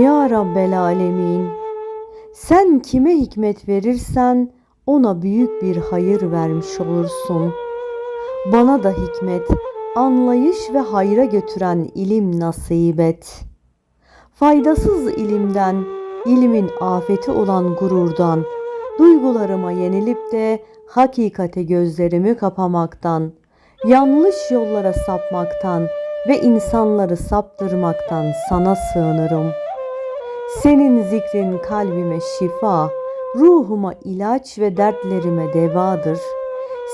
Ya Rabbel Alemin, sen kime hikmet verirsen ona büyük bir hayır vermiş olursun. Bana da hikmet, anlayış ve hayra götüren ilim nasip et. Faydasız ilimden, ilmin afeti olan gururdan, duygularıma yenilip de hakikate gözlerimi kapamaktan, yanlış yollara sapmaktan ve insanları saptırmaktan sana sığınırım.'' Senin zikrin kalbime şifa, ruhuma ilaç ve dertlerime devadır.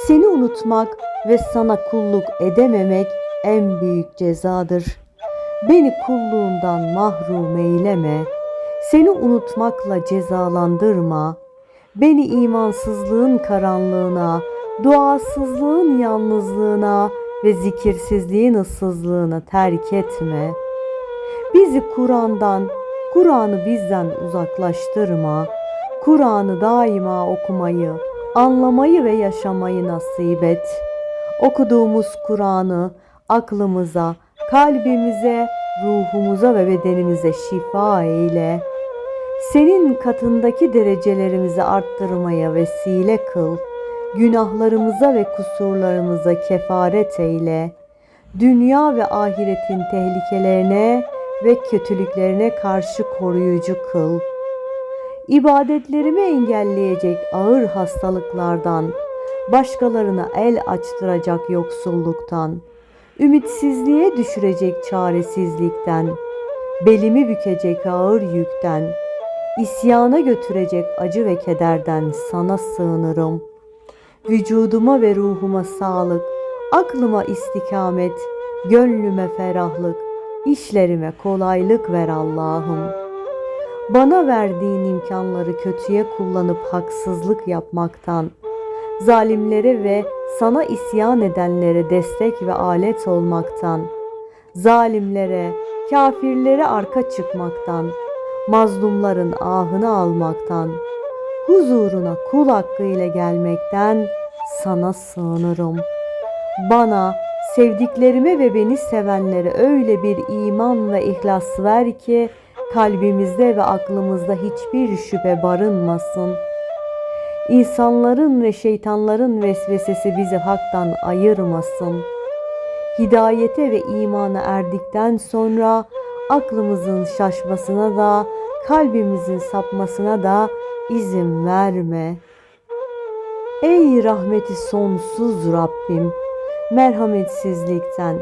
Seni unutmak ve sana kulluk edememek en büyük cezadır. Beni kulluğundan mahrum eyleme. Seni unutmakla cezalandırma. Beni imansızlığın karanlığına, duasızlığın yalnızlığına ve zikirsizliğin ıssızlığına terk etme. Bizi Kur'an'dan, Kur'an'ı bizden uzaklaştırma. Kur'an'ı daima okumayı, anlamayı ve yaşamayı nasip et. Okuduğumuz Kur'an'ı aklımıza, kalbimize, ruhumuza ve bedenimize şifa eyle. Senin katındaki derecelerimizi arttırmaya vesile kıl. Günahlarımıza ve kusurlarımıza kefaret eyle. Dünya ve ahiretin tehlikelerine ve kötülüklerine karşı koruyucu kıl. İbadetlerimi engelleyecek ağır hastalıklardan, başkalarına el açtıracak yoksulluktan, ümitsizliğe düşürecek çaresizlikten, belimi bükecek ağır yükten, isyana götürecek acı ve kederden sana sığınırım. Vücuduma ve ruhuma sağlık, aklıma istikamet, gönlüme ferahlık, İşlerime kolaylık ver Allah'ım. Bana verdiğin imkanları kötüye kullanıp haksızlık yapmaktan, zalimlere ve sana isyan edenlere destek ve alet olmaktan, zalimlere, kafirlere arka çıkmaktan, mazlumların ahını almaktan, huzuruna kul hakkıyla gelmekten sana sığınırım. Bana Sevdiklerime ve beni sevenlere öyle bir iman ve ihlas ver ki kalbimizde ve aklımızda hiçbir şüphe barınmasın. İnsanların ve şeytanların vesvesesi bizi haktan ayırmasın. Hidayete ve imana erdikten sonra aklımızın şaşmasına da kalbimizin sapmasına da izin verme. Ey rahmeti sonsuz Rabbim! Merhametsizlikten,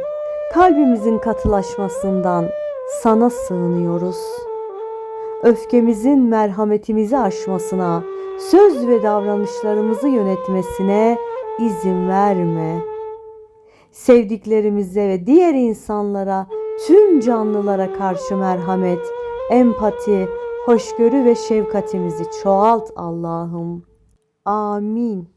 kalbimizin katılaşmasından sana sığınıyoruz. Öfkemizin merhametimizi aşmasına, söz ve davranışlarımızı yönetmesine izin verme. Sevdiklerimize ve diğer insanlara, tüm canlılara karşı merhamet, empati, hoşgörü ve şefkatimizi çoğalt Allah'ım. Amin.